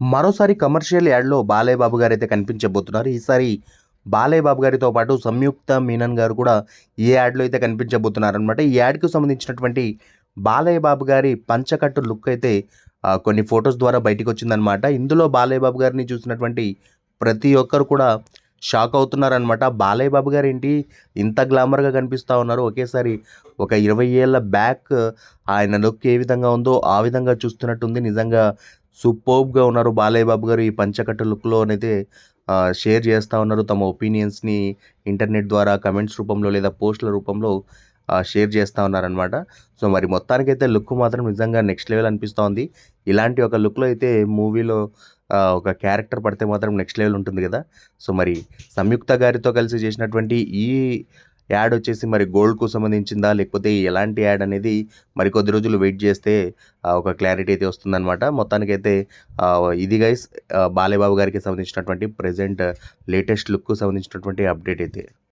మరోసారి కమర్షియల్ యాడ్లో బాలయ్య బాబు గారు అయితే కనిపించబోతున్నారు. ఈసారి బాలయ్య బాబు గారితో పాటు సంయుక్త మీనన్ గారు కూడా ఈ యాడ్లో అయితే కనిపించబోతున్నారనమాట ఈ యాడ్కు సంబంధించినటువంటి బాలయ్య బాబు గారి పంచకట్టు లుక్ అయితే కొన్ని ఫొటోస్ ద్వారా బయటికి వచ్చిందనమాట ఇందులో బాలయ్య బాబు గారిని చూసినటువంటి ప్రతి ఒక్కరు కూడా షాక్ అవుతున్నారనమాట బాలయ్య బాబు గారు ఏంటి? ఇంత గ్లామర్గా కనిపిస్తూ ఉన్నారు. ఒకేసారి ఒక ఇరవై ఏళ్ళ బ్యాక్ ఆయన లుక్ ఏ విధంగా ఉందో ఆ విధంగా చూస్తున్నట్టుంది. నిజంగా సూపర్బ్గా ఉన్నారు. బాలయ్య బాబు గారు ఈ పంచకట్టు లుక్లో అయితే షేర్ చేస్తూ ఉన్నారు. తమ ఒపీనియన్స్ని ఇంటర్నెట్ ద్వారా కమెంట్స్ రూపంలో లేదా పోస్టుల రూపంలో షేర్ చేస్తూ ఉన్నారనమాట సో మరి మొత్తానికైతే లుక్ మాత్రం నిజంగా నెక్స్ట్ లెవెల్ అనిపిస్తూ ఉంది. ఇలాంటి ఒక లుక్లో అయితే మూవీలో ఒక క్యారెక్టర్ పడితే మాత్రం నెక్స్ట్ లెవెల్ ఉంటుంది కదా. సో మరి సంయుక్త గారితో కలిసి చేసినటువంటి ఈ యాడ్ వచ్చేసి మరి గోల్డ్కు సంబంధించిందా? లేకపోతే ఎలాంటి యాడ్ అనేది మరి కొద్ది రోజులు వెయిట్ చేస్తే ఒక క్లారిటీ అయితే వస్తుందన్నమాట. మొత్తానికైతే ఇది గైస్ బాలేబాబు గారికి సంబంధించినటువంటి ప్రజెంట్ లేటెస్ట్ లుక్కు సంబంధించినటువంటి అప్డేట్ అయితే.